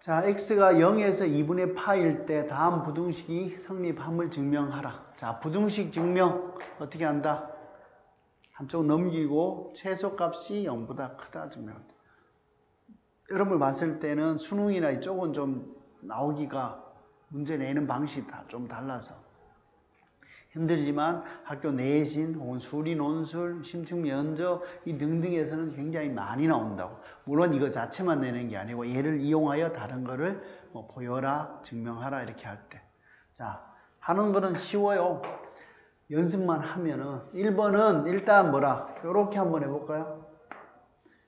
자, x가 0에서 2분의 파일 때 다음 부등식이 성립함을 증명하라. 자, 부등식 증명 어떻게 한다? 한쪽 넘기고 최소값이 0보다 크다 증명한다. 여러분을 봤을 때는 수능이나 이쪽은 좀 나오기가 문제 내는 방식이 다좀 달라서 힘들지만 학교 내신 혹은 수리 논술, 심층 면접 이 등등에서는 굉장히 많이 나온다고. 물론 이거 자체만 내는 게 아니고 얘를 이용하여 다른 거를 뭐 보여라, 증명하라 이렇게 할 때. 자, 하는 거는 쉬워요. 연습만 하면은 1번은 일단 뭐라? 요렇게 한번 해 볼까요?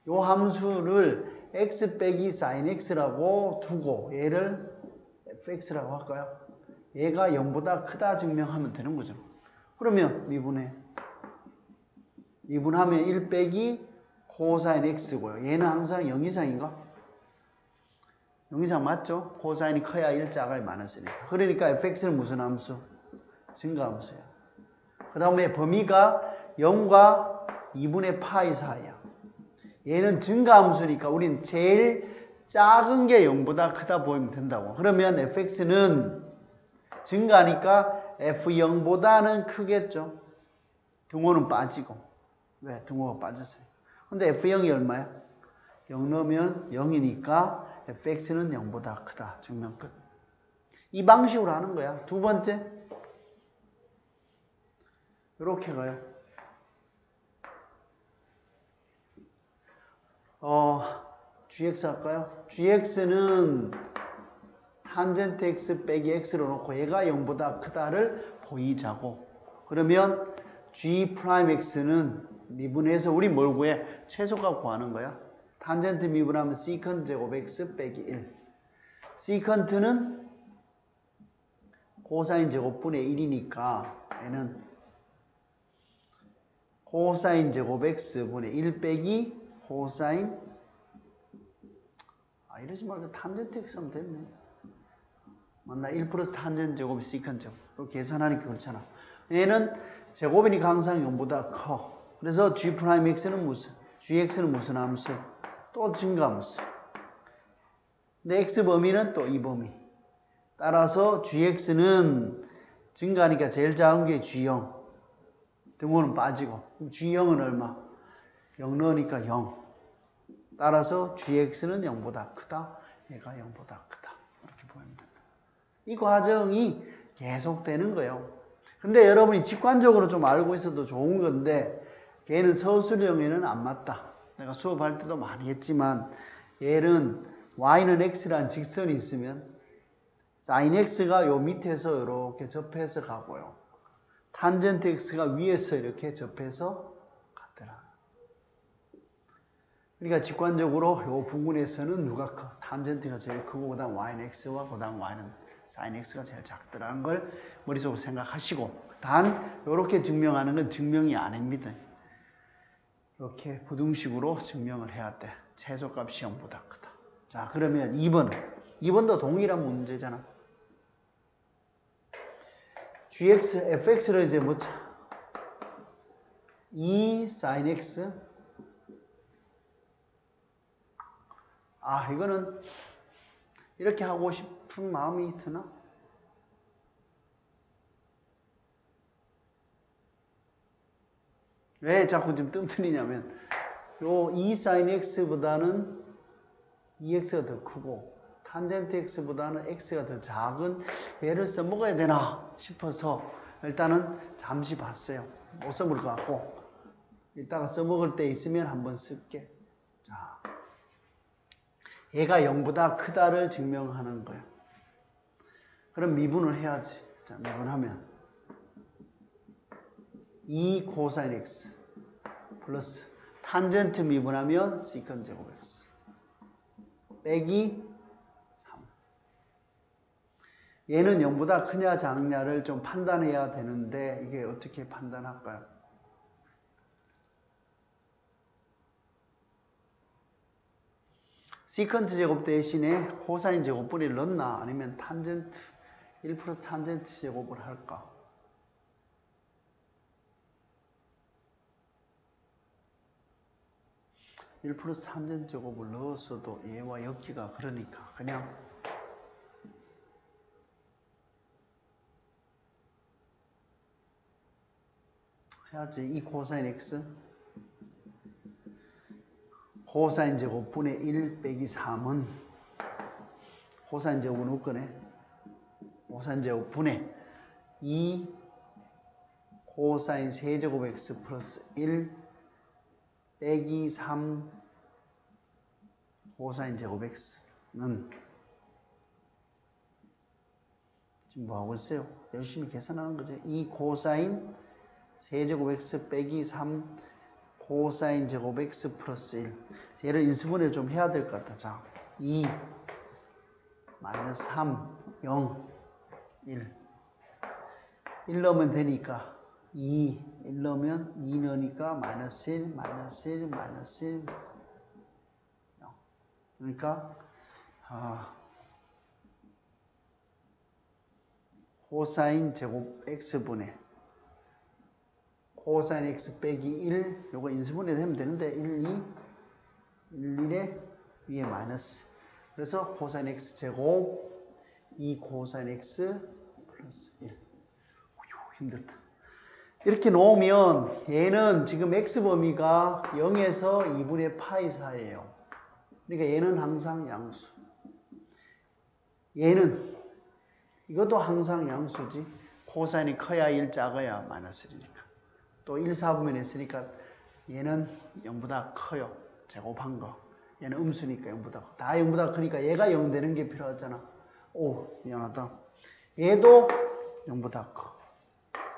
요 함수를 x 빼기 sin x라고 두고 얘를 fx라고 할까요? 얘가 0보다 크다 증명하면 되는 거죠. 그러면 미분해. 미분하면 1 빼기 코사인 x고요. 얘는 항상 0 이상인가? 0 이상 맞죠? 코사인이 커야 1 작아야 많았으니까. 그러니까 fx는 무슨 함수? 증가함수야. 그 다음에 범위가 0과 2분의 파이 사이야. 얘는 증가함수니까 우린 제일 작은 게 0보다 크다 보이면 된다고. 그러면 fx는 증가하니까 f0보다는 크겠죠. 등호는 빠지고. 왜? 등호가 빠졌어요. 근데 f0이 얼마야? 0 넣으면 0이니까 fx는 0보다 크다. 증명 끝. 이 방식으로 하는 거야. 두 번째. 이렇게 가요. 어, gx 할까요? gx는 탄젠트 x 빼기 x로 놓고 얘가 0보다 크다를 보이자고 그러면 g 프라임 x는 미분해서 우리 뭘 구해? 최소값 구하는 거야. 탄젠트 미분하면 시컨트 제곱 x 빼기 1 시컨트는 코사인 제곱분의 1이니까 얘는 코사인 제곱 x분의 1 빼기 코사인 아 이러지 말고 탄젠트 x 하면 됐네 맞나 1 플러스 탄젠트 제곱이 시컨트 제곱 계산하니까 그렇잖아. 얘는 제곱이니까 항상 0보다 커. 그래서 g 프라임 x는 무슨? gx는 무슨 함수? 또 증가함수. 근데 x 범위는 또 이 범위. 따라서 gx는 증가하니까 제일 작은 게 g0 등호는 빠지고. g0은 얼마? 0 넣으니까 0 따라서 gx는 0보다 크다. 얘가 0보다 크다 이 과정이 계속되는 거예요 근데 여러분이 직관적으로 좀 알고 있어도 좋은 건데 걔는 서술형에는 안 맞다 내가 수업할 때도 많이 했지만 얘는 y는 x라는 직선이 있으면 sin x가 요 밑에서 이렇게 접해서 가고요 탄젠트 x가 위에서 이렇게 접해서 갔더라. 그러니까 직관적으로 요 부분에서는 누가 커? 탄젠트가 제일 크고 그다음 y는 x와 그다음 y는 sin x가 제일 작더라는 걸 머릿속으로 생각하시고 단 이렇게 증명하는 건 증명이 아닙니다. 이렇게 부등식으로 증명을 해야 돼. 최소값 시험보다 크다. 자 그러면 2번 2번도 동일한 문제잖아. gx, fx를 이제 뭐, 2 sin x. 아, 이거는 이렇게 하고 싶 은 마음이 드나? 왜 자꾸 좀 뜸틀리냐면, 요2 sin x보다는 2x가 더 크고, 탄젠트 x보다는 x가 더 작은 얘를 써먹어야 되나 싶어서 일단은 잠시 봤어요. 못 써볼 것 같고 이따가 써먹을 때 있으면 한번 쓸게. 자, 얘가 0보다 크다를 증명하는 거예요. 그럼 미분을 해야지. 자, 미분하면 2 코사인 x 플러스 탄젠트 미분하면 시컨 제곱 x 빼기 얘는 0보다 크냐 작냐를 좀 판단해야 되는데 이게 어떻게 판단할까요? 시컨트 제곱 대신에 코사인 제곱분을 넣나 아니면 탄젠트 1 플러스 탄젠트 제곱을 할까? 1 플러스 탄젠 제곱을 넣었어도 얘와 엮기가 그러니까 그냥 해야지 이 코사인 x 코사인 제곱 분의 1 빼기 3은 코사인 제곱은 웃거네 코사인 제곱 분의 2 코사인 세제곱 x 플러스 1 빼기 3 코사인 제곱 x는 지금 뭐 하고 있어요? 열심히 계산하는 거죠. 2 코사인 세제곱 x 빼기 3 코사인 제곱 x 플러스 1 얘를 인수분해 좀 해야 될 것 같아. 자, 2 마이너스 3 0 1 1 넣으면 되니까 2 1 넣으면 2 넣으니까 마이너스 1 마이너스 1 마이너스 1 0 그러니까 아, 코사인 제곱 x분의 코사인 x 빼기 1 요거 인수분해 되면 되는데 1, 2 1, 1에 위에 마이너스. 그래서 코사인 x 제곱 2 코사인 x 플러스 1 휴, 힘들다 이렇게 놓으면 얘는 지금 x 범위가 0에서 2분의 파이 사이에요 그러니까 얘는 항상 양수 얘는 이것도 항상 양수지 코사인이 커야 1 작아야 마이너스 1이니까 또 1, 4분면 했으니까 얘는 0보다 커요. 제곱한 거. 얘는 음수니까 0보다 커. 다 0보다 크니까 얘가 0 되는 게 필요하잖아. 오, 미안하다. 얘도 0보다 커.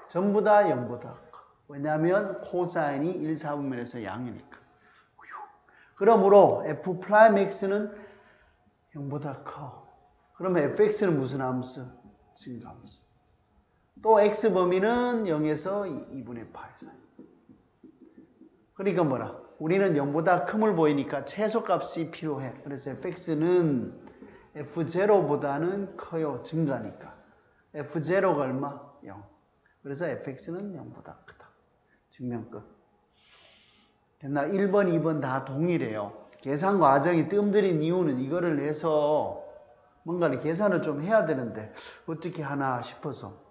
전부 다 0보다 커. 왜냐하면 코사인이 1, 4분면에서 양이니까. 그러므로 f 프라임 x는 0보다 커. 그러면 fx는 무슨 함수? 증가함수. 또 x 범위는 0에서 2분의 8 사이. 그러니까 뭐라? 우리는 0보다 큼을 보이니까 최소값이 필요해. 그래서 fx는 f0보다는 커요. 증가니까. f0가 얼마? 0. 그래서 fx는 0보다 크다. 증명 끝. 됐나? 1번, 2번 다 동일해요. 계산 과정이 뜸들인 이유는 이거를 내서 뭔가를 계산을 좀 해야 되는데 어떻게 하나 싶어서